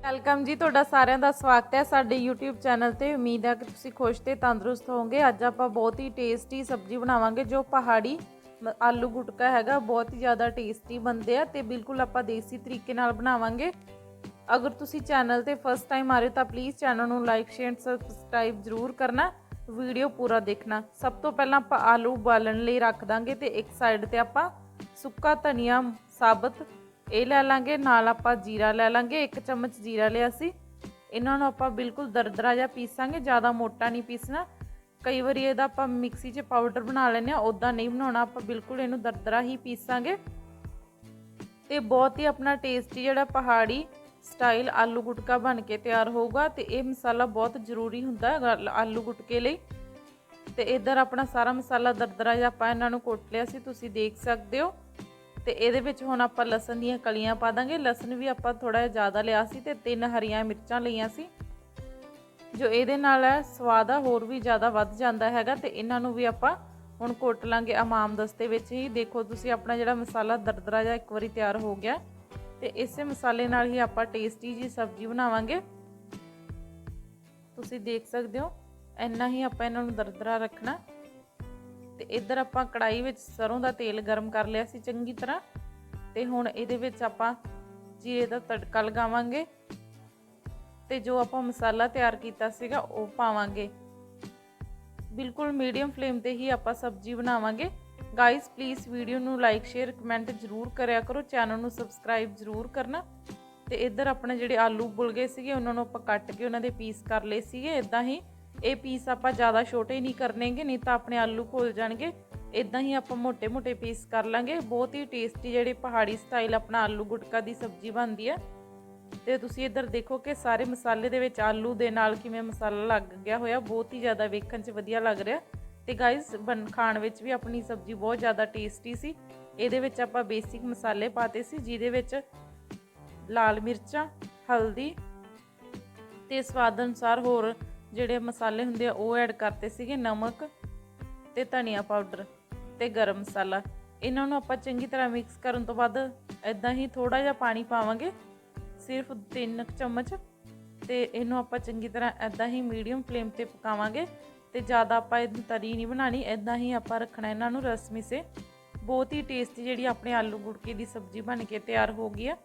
Welcome ਜੀ, ਤੁਹਾਡਾ ਸਾਰਿਆਂ ਦਾ ਸਵਾਗਤ ਹੈ ਸਾਡੇ YouTube ਚੈਨਲ ਤੇ। ਉਮੀਦ ਹੈ ਕਿ ਤੁਸੀਂ ਖੁਸ਼ ਤੇ ਤੰਦਰੁਸਤ ਹੋਵੋਗੇ। ਅੱਜ ਆਪਾਂ ਬਹੁਤ ਹੀ ਟੇਸਟੀ ਸਬਜ਼ੀ ਬਣਾਵਾਂਗੇ, ਜੋ ਪਹਾੜੀ ਮ- ਆਲੂ ਗੁਟਕਾ ਹੈਗਾ। ਬਹੁਤ ਹੀ ਜ਼ਿਆਦਾ ਟੇਸਟੀ ਬਣਦੇ ਆ ਤੇ ਬਿਲਕੁਲ ਆਪਾਂ ਦੇਸੀ ਤਰੀਕੇ ਨਾਲ ਬਣਾਵਾਂਗੇ। ਅਗਰ ਤੁਸੀਂ ਚੈਨਲ ਤੇ ਫਸਟ ਟਾਈਮ ਆ ਰਹੇ ਹੋ ਤਾਂ ਪਲੀਜ਼ ਚੈਨਲ ਨੂੰ ਲਾਈਕ ਸ਼ੇਅਰ ਸਬਸਕ੍ਰਾਈਬ ਜ਼ਰੂਰ ਕਰਨਾ। ਵੀਡੀਓ ਪੂਰਾ ਦੇਖਣਾ। ਸਭ ਤੋਂ ਪਹਿਲਾਂ ਆਪਾਂ ਆਲੂ ਉਬਾਲਣ ਲਈ ਰੱਖ ਦਾਂਗੇ ਤੇ ਇੱਕ ਸਾਈਡ ਤੇ ਆਪਾਂ ਸੁੱਕਾ ਧਨੀਆ, ਸਾਬਤ ਇਹ ਲੈ ਲਾਂਗੇ, ਨਾਲ ਆਪਾਂ ਜੀਰਾ ਲੈ ਲਾਂਗੇ, ਇੱਕ ਚਮਚ ਜੀਰਾ ਲਿਆ ਸੀ। ਇਹਨਾਂ ਨੂੰ ਆਪਾਂ ਬਿਲਕੁਲ ਦਰਦਰਾ ਜਿਹਾ ਪੀਸਾਂਗੇ, ਜ਼ਿਆਦਾ ਮੋਟਾ ਨਹੀਂ ਪੀਸਣਾ। ਕਈ ਵਾਰੀ ਇਹਦਾ ਆਪਾਂ ਮਿਕਸੀ 'ਚ ਪਾਊਡਰ ਬਣਾ ਲੈਂਦੇ ਆ ਉਦਾਂ ਨਹੀਂ ਬਣਾਉਣਾ, ਆਪਾਂ ਬਿਲਕੁਲ ਇਹਨੂੰ ਦਰਦਰਾ ਹੀ ਪੀਸਾਂਗੇ। ਤੇ ਬਹੁਤ ਹੀ ਆਪਣਾ ਟੇਸਟੀ ਜਿਹੜਾ ਪਹਾੜੀ ਸਟਾਈਲ ਆਲੂ ਗੁਟਕਾ ਬਣ ਕੇ ਤਿਆਰ ਹੋਊਗਾ ਤੇ ਇਹ ਮਸਾਲਾ ਬਹੁਤ ਜ਼ਰੂਰੀ ਹੁੰਦਾ ਹੈ ਆਲੂ ਗੁਟਕੇ ਲਈ। ਤੇ ਇਧਰ ਆਪਣਾ ਸਾਰਾ ਮਸਾਲਾ ਦਰਦਰਾ ਜਿਹਾ ਆਪਾਂ ਇਹਨਾਂ ਨੂੰ ਕੁੱਟ ਲਿਆ ਸੀ, ਤੁਸੀਂ ਦੇਖ ਸਕਦੇ ਹੋ। ਤੇ ਇਹਦੇ ਵਿੱਚ ਹੁਣ ਆਪਾਂ ਲਸਣ ਦੀਆਂ ਕਲੀਆਂ ਪਾ ਦਾਂਗੇ। ਲਸਣ ਵੀ ਆਪਾਂ ਥੋੜਾ ਜਿਹਾ ਜ਼ਿਆਦਾ ਲਿਆ ਸੀ ਤੇ ਤਿੰਨ ਹਰੀਆਂ ਮਿਰਚਾਂ ਲਈਆਂ ਸੀ। ਜੋ ਇਹਦੇ ਨਾਲ ਹੈ, ਸਵਾਦ ਆ, ਹੋਰ ਵੀ ਜ਼ਿਆਦਾ ਵੱਧ ਜਾਂਦਾ ਹੈਗਾ ਤੇ ਇਹਨਾਂ ਨੂੰ ਵੀ ਆਪਾਂ ਹੁਣ ਕੁੱਟ ਲਾਂਗੇ ਆਮਾਮ ਦਸਤੇ ਵਿੱਚ ਹੀ। ਦੇਖੋ ਤੁਸੀਂ ਆਪਣਾ ਜਿਹੜਾ ਮਸਾਲਾ ਦਰਦਰਾ ਜਿਹਾ ਇੱਕ ਵਾਰੀ ਤਿਆਰ ਹੋ ਗਿਆ। ਤੇ ਇਸੇ ਮਸਾਲੇ ਨਾਲ ਹੀ ਆਪਾਂ ਟੇਸਟੀ ਜੀ ਸਬਜ਼ੀ ਬਣਾਵਾਂਗੇ। ਤੁਸੀਂ ਦੇਖ ਸਕਦੇ ਹੋ, ਇੰਨਾ ਹੀ ਆਪਾਂ ਇਹਨਾਂ ਨੂੰ ਦਰਦਰਾ ਰੱਖਣਾ। ਤੇ ਇੱਧਰ ਆਪਾਂ ਕੜਾਈ ਵਿੱਚ ਸਰੋਂ ਦਾ ਤੇਲ ਗਰਮ ਕਰ ਲਿਆ ਸੀ ਚੰਗੀ ਤਰ੍ਹਾਂ। ਤੇ ਹੁਣ ਇਹਦੇ ਵਿੱਚ ਆਪਾਂ ਜੀਰੇ ਦਾ ਤੜਕਾ ਲਗਾਵਾਂਗੇ। ਤੇ ਜੋ ਆਪਾਂ ਮਸਾਲਾ ਤਿਆਰ ਕੀਤਾ ਸੀਗਾ, ਉਹ ਪਾਵਾਂਗੇ। ਬਿਲਕੁਲ ਮੀਡੀਅਮ ਫਲੇਮ ਤੇ ਹੀ ਆਪਾਂ ਸਬਜ਼ੀ ਬਣਾਵਾਂਗੇ। ਗਾਇਸ ਪਲੀਜ਼ ਵੀਡੀਓ ਨੂੰ ਲਾਈਕ ਸ਼ੇਅਰ ਕਮੈਂਟ ਜ਼ਰੂਰ ਕਰਿਆ ਕਰੋ। ਚੈਨਲ ਨੂੰ ਸਬਸਕ੍ਰਾਈਬ ਜ਼ਰੂਰ ਕਰਨਾ। ਤੇ ਇੱਧਰ ਆਪਣੇ ਜਿਹੜੇ ਆਲੂ ਬੁਲ ਗਏ ਸੀਗੇ, ਉਹਨਾਂ ਨੂੰ ਆਪਾਂ ਕੱਟ ਕੇ ਉਹਨਾਂ ਦੇ ਪੀਸ ਕਰ ਲਏ ਸੀਗੇ ਇਦਾਂ ਹੀ। ਇਹ ਪੀਸ ਆਪਾਂ ਜ਼ਿਆਦਾ ਛੋਟੇ ਨਹੀਂ ਕਰਨੇਗੇ, ਨਹੀਂ ਤਾਂ ਆਪਣੇ ਆਲੂ ਖੋਲ ਜਾਣਗੇ। ਇਦਾਂ ਹੀ ਆਪਾਂ ਮੋਟੇ ਮੋਟੇ ਪੀਸ ਕਰ ਲਾਂਗੇ। ਬਹੁਤ ਹੀ ਟੇਸਟੀ ਜਿਹੜੇ ਪਹਾੜੀ ਸਟਾਈਲ ਆਪਣਾ ਆਲੂ ਗੁਟਕਾ ਦੀ ਸਬਜ਼ੀ ਬਣਦੀ ਹੈ ਤੇ ਤੁਸੀਂ ਇੱਧਰ ਦੇਖੋ ਕਿ ਸਾਰੇ ਮਸਾਲੇ ਦੇ ਵਿੱਚ ਆਲੂ ਦੇ ਨਾਲ ਕਿਵੇਂ ਮਸਾਲਾ ਲੱਗ ਗਿਆ ਹੋਇਆ। ਬਹੁਤ ਹੀ ਜ਼ਿਆਦਾ ਵੇਖਣ 'ਚ ਵਧੀਆ ਲੱਗ ਰਿਹਾ। ਤੇ ਗਾਇਸ ਬਣ, ਖਾਣ ਵਿੱਚ ਵੀ ਆਪਣੀ ਸਬਜ਼ੀ ਬਹੁਤ ਜ਼ਿਆਦਾ ਟੇਸਟੀ ਸੀ। ਇਹਦੇ ਵਿੱਚ ਆਪਾਂ ਬੇਸਿਕ ਮਸਾਲੇ ਪਾਤੇ ਸੀ, ਜਿਹਦੇ ਵਿੱਚ ਲਾਲ ਮਿਰਚਾਂ, ਹਲਦੀ ਤੇ ਸਵਾਦ ਅਨੁਸਾਰ ਹੋਰ ਜਿਹੜੇ ਮਸਾਲੇ ਹੁੰਦੇ ਆ, ਉਹ ਐਡ ਕਰਤੇ ਸੀਗੇ ਨਮਕ ਤੇ ਧਨੀਆ ਪਾਊਡਰ ਤੇ ਗਰਮ ਮਸਾਲਾ। ਇਹਨਾਂ ਨੂੰ ਆਪਾਂ ਚੰਗੀ ਤਰ੍ਹਾਂ ਮਿਕਸ ਕਰਨ ਤੋਂ ਬਾਅਦ ਇਦਾਂ ਹੀ ਥੋੜਾ ਜਿਹਾ ਪਾਣੀ ਪਾਵਾਂਗੇ, ਸਿਰਫ 3 ਚਮਚ। ਤੇ ਇਹਨੂੰ ਆਪਾਂ ਚੰਗੀ ਤਰ੍ਹਾਂ ਇਦਾਂ ਹੀ ਮੀਡੀਅਮ ਫਲੇਮ ਤੇ ਪਕਾਵਾਂਗੇ ਤੇ ਜ਼ਿਆਦਾ ਆਪਾਂ ਇਹਨੂੰ ਤਰੀ ਨਹੀਂ ਬਣਾਣੀ ਇਦਾਂ ਹੀ ਆਪਾਂ ਰੱਖਣਾ ਇਹਨਾਂ ਨੂੰ ਰਸਮੀ ਸੇ। ਬਹੁਤ ਹੀ ਟੇਸਟੀ ਜਿਹੜੀ ਆਪਣੇ ਆਲੂ ਗੁੜਕੇ ਦੀ ਸਬਜ਼ੀ ਬਣ ਕੇ ਤਿਆਰ ਹੋ ਗਈ ਆ।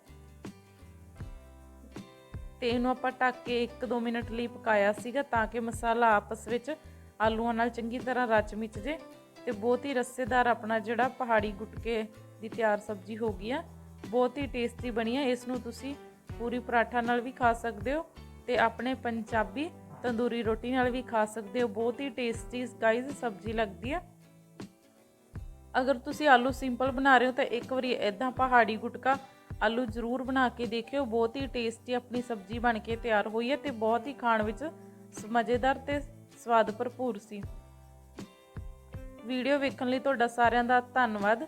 ਤੇ ਇਹਨੂੰ ਆਪਾਂ ਢੱਕ ਕੇ 1-2 ਮਿੰਟ ਲਈ ਪਕਾਇਆ ਸੀਗਾ ਤਾਂ ਕਿ ਮਸਾਲਾ ਆਪਸ ਵਿੱਚ ਆਲੂਆਂ ਨਾਲ ਚੰਗੀ ਤਰ੍ਹਾਂ ਰਚ ਮਿਚ ਜੇ ਤੇ ਬਹੁਤ ਹੀ ਰੱਸੇਦਾਰ ਆਪਣਾ ਜਿਹੜਾ ਪਹਾੜੀ ਗੁਟਕੇ ਦੀ ਤਿਆਰ ਸਬਜ਼ੀ ਹੋ ਗਈ ਆ। ਬਹੁਤ ਹੀ ਟੇਸਟੀ ਬਣੀ ਆ। ਇਸ ਨੂੰ ਤੁਸੀਂ ਪੂਰੀ ਪਰਾਠਾ ਨਾਲ ਵੀ ਖਾ ਸਕਦੇ ਹੋ ਤੇ ਆਪਣੇ ਪੰਜਾਬੀ ਤੰਦੂਰੀ ਰੋਟੀ ਨਾਲ ਵੀ ਖਾ ਸਕਦੇ ਹੋ। ਬਹੁਤ ਹੀ ਟੇਸਟੀ ਗਾਈਜ਼ ਸਬਜ਼ੀ ਲੱਗਦੀ ਆ। ਅਗਰ ਤੁਸੀਂ ਆਲੂ ਸਿੰਪਲ ਬਣਾ ਰਹੇ ਹੋ ਤਾਂ ਇੱਕ ਵਾਰੀ ਇਦਾਂ ਪਹਾੜੀ ਗੁਟਕਾ ਆਲੂ ਜ਼ਰੂਰ ਬਣਾ ਕੇ ਦੇਖਿਓ, ਬਹੁਤ ਹੀ ਟੇਸਟੀ ਆਪਣੀ ਸਬਜ਼ੀ ਬਣ ਕੇ ਤਿਆਰ ਹੋਈ ਹੈ ਤੇ ਬਹੁਤ ਹੀ ਖਾਣ ਵਿੱਚ ਮਜ਼ੇਦਾਰ ਤੇ ਸਵਾਦ ਭਰਪੂਰ ਸੀ। ਵੀਡੀਓ ਵੇਖਣ ਲਈ ਤੁਹਾਡਾ ਸਾਰਿਆਂ ਦਾ ਧੰਨਵਾਦ।